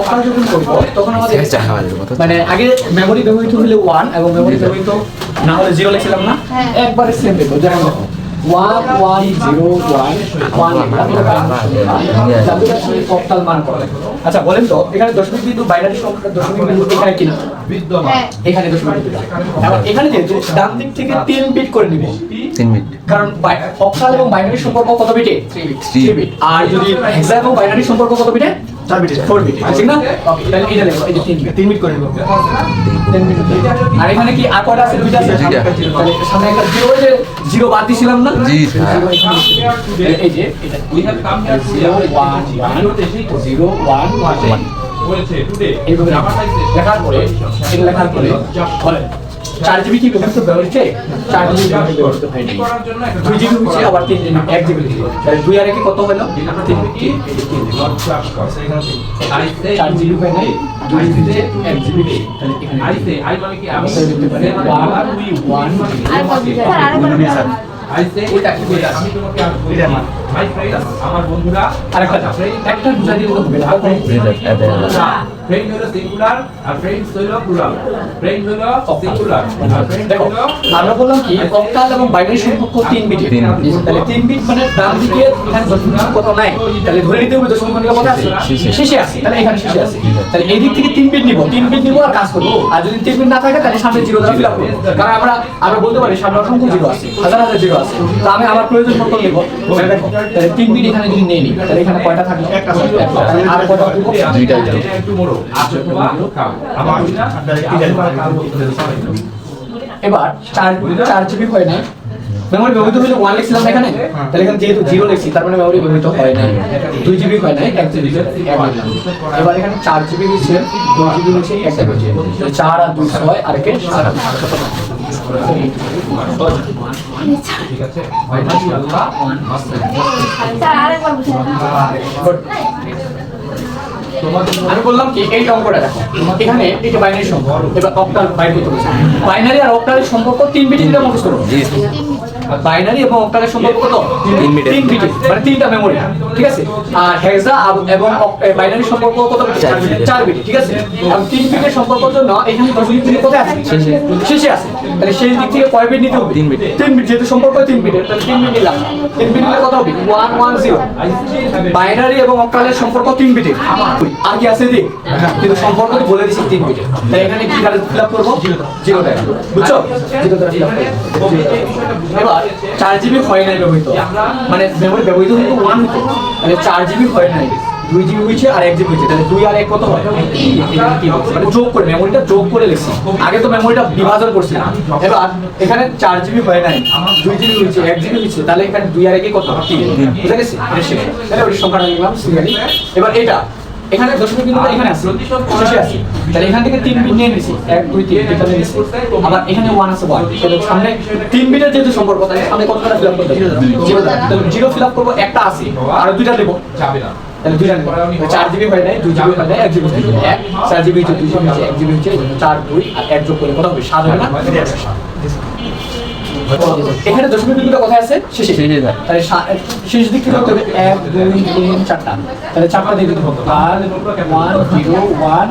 অকাল যখন করব তখন আমাদের কথা মানে আগে মেমোরি ব্যবহৃত হলে ওয়ান এবং মেমোরি ব্যবহৃত না হলে জিরো লিখছিলাম না একবারে সেম দেখো যেমন one one zero one one octal মান করে আচ্ছা বলেন তো এখানে দশমিক বিন্দু বাইনারি সংখ্যা দশমিক বিন্দু এখানে কিনা হ্যাঁ। এখানে দশমিক বিন্দু। এবার এখানে যেহেতু ডান দিক থেকে তিন বিট করে নিবে। তিন মিনিট কারণ অক্টাল এবং বাইনারি সম্পর্ক কত বিটে. 3 বিট আর যদি হেক্সা এবং বাইনারি সম্পর্ক কত বিটে 4 বিটে 4 বিট ঠিক না? তাহলে এটা দেখো এই যে 3 বিট 3 বিট করে নিব। 3 বিট আর এখানে কি আর কয়টা আছে? দুইটা আছে? তাহলে সামনে একটা জিরো যে জিরো বাদ দিছিলাম না? জি, স্যার। Zero এখানে ছিল। এই যে এটা zero one zero one one. এইভাবে লেখার পরে এটা লেখার পরে বলেন। চার জিবি কি চার জিবি ব্যবহৃত হয়নি। দুই জিবি হচ্ছে আবার তিন জিবি এক জিবি তাহলে দুই আর একে কত হলো? তিন চার জিবি হয় নাই দুই জিবি এক জিবি তাহলে এখানে আমরা। বন্ধুরা আরেকটা দাও। একটা বুঝাই দিলে ফ্রেন্ড হলো সিঙ্গুলার আর ফ্রেন্ডস হলো প্লুরাল ফ্রেন্ড হলো সিঙ্গুলার আর ফ্রেন্ড দেখো হলো আমরা বললাম কি অক্টাল এবং বাইনারি সম্পর্ক তিন বিট তিন তাহলে তিন বিট মানে ডান দিকে এখানে দশমিক কোথাও নাই। তাহলে ধরে নিতে হবে দশমিক কোথায় আছে। শেষে। আছে তাহলে এখানে শেষে আছে। তাহলে এই দিক থেকে তিন বিট নিব। তিন বিট নিব আর কাজ করব। আর যদি তিন বিট না থাকে তাহলে সামনে জিরো দ্বারা ফিল আপ করব। কারণ আমরা আমরা বলতে পারি সামনে অসংখ্য জিরো আছে হাজার হাজার জিরো আছে। তো আমি আমার প্রয়োজন মতো নিব। তাহলে তিন বিট এখানে যদি নিয়ে নিই তাহলে এখানে কয়টা থাকল? একটা। আর কয়টা দুইটা। একটু বড়। না এবার চার চার জিবি হয় নাই। মেমোরি ব্যবহৃত হলে ওয়ান লিখছিলাম না এখানে। তাহলে এখানে যেহেতু জিরো লিখছি তার মানে মেমোরি ব্যবহৃত হয় নাই। দুই জিবি হয় নাই এক জিবি এবার এখানে চার জিবি হচ্ছে দুই জিবি হচ্ছে এক তাহলে চার আর দুই ছয় আর সাত। ঠিক আছে আমি বললাম কি এই অঙ্কটা দেখো এখানে এটা বাইনারি সম্পর্ক এবার অক্টাল করতে বলছে। বাইনারি আর অক্টালের সম্পর্ক তিন বিট দিলে মুখস্থ করো। বাইনারি এবং অক্টালের সম্পর্ক কত? তিন বিটের। তিন বিটের মানে তিনটা মেমোরি ঠিক আছে? আর হেক্সা এবং বাইনারি সম্পর্ক কত চার বিট ঠিক আছে? আর তিন বিটের সম্পর্কের জন্য এখানে দশমিক বিট কোথায় আছে? শেষে। শেষে আছে। তাহলে সেই দিক থেকে কয় বিট নিতে হবে? তিন বিট। তিন বিট যেহেতু সম্পর্ক তিন বিটের তাহলে তিন বিট নিলাম। তিন বিট নিলে কত হবে? ওয়ান ওয়ান জিরো বাইনারি এবং অক্টালের সম্পর্ক তিন বিটের। আর কি আছে দিক কিন্তু সম্পর্ক বলে দিছি তিন তাই এখানে কি ফিল আপ করব? জিরো বুঝছ? জিরো এবার চার জিবি হয় নাই ব্যবহৃত। মানে মেমোরি ব্যবহৃত কিন্তু ওয়ান মানে চার জিবি হয় নাই। দুই জিবি হয়েছে আর এক জিবি হয়েছে। তাহলে দুই আর এক কত হয়? মানে যোগ করে মেমোরিটা যোগ করে লিখছি। আগে তো মেমোরিটা বিভাজন করছিলাম। এবার এখানে চার জিবি হয় নাই। দুই জিবি হয়েছে, এক জিবি হয়েছে। তাহলে এখানে দুই আর একে কত? বুঝা গেছে? তাহলে ওই সংখ্যাটা লিখলাম সিরিয়ালি এবার এটা এখানে দশমিক বিন্দুটা এখানে আছে। শেষে আছে। তাহলে এখান থেকে তিন বিট নিয়ে নিছি। এক দুই তিন এটা নিয়ে নিছি। আবার এখানে ওয়ান আছে ওয়ান তাহলে সামনে তিন বিটের যেহেতু সম্পর্ক তাহলে সামনে কতটা ফিল আপ করতে হবে? জিরো তাহলে জিরো ফিল আপ করব একটা আছে। আর দুইটা দেবো। যাবে না। তাহলে দুইটা নেব। চার জিবি হয় নাই দুই জিবি হয় নাই এক জিবি এক। চার জিবি হচ্ছে দুই জিবি হচ্ছে এক জিবি হচ্ছে চার দুই আর এক যোগ করে কত হবে? সাত হবে না? এখানে দশমিক বিন্দুটা কোথায় আছে? শেষে। তাহলে শেষ দিক থেকে হবে, এক, দুই, তিন চারটা তাহলে চারটা দিয়ে দিতে হবে। আর ওয়ান জিরো ওয়ান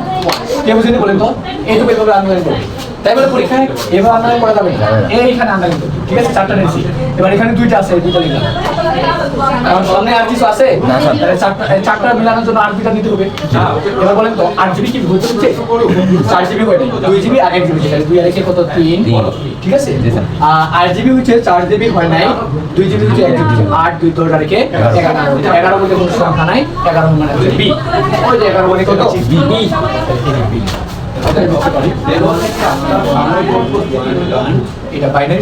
কে বুঝে বলেন তো? এইটুকু এভাবে করবে তাই বলে পরীক্ষায় এভাবে আন্দাজ করা যাবে না। এইখানে আন্দাজ করবে ঠিক আছে চারটা নিয়েছি। এবার এখানে দুইটা আছে দুইটা লিখলাম কারণ সামনে আর কিছু আছে? না, স্যার। তাহলে চারটা চারটা মিলানোর জন্য আর দুইটা নিতে হবে। এবার বলেন তো আট জিবি কি হতে হচ্ছে চার জিবি হয় নাই দুই জিবি আর এক জিবি। তাহলে দুই আর একে কত? তিন। ঠিক আছে? আট জিবি হচ্ছে চার জিবি হয় নাই দুই জিবি হচ্ছে এক জিবি। আট দুই দশ আর একে এগারো এগারো বলতে কোনো সংখ্যা নাই এগারো মানে বি। ওই যে এগারো মানে কত? বি। বি এটা বাইনারি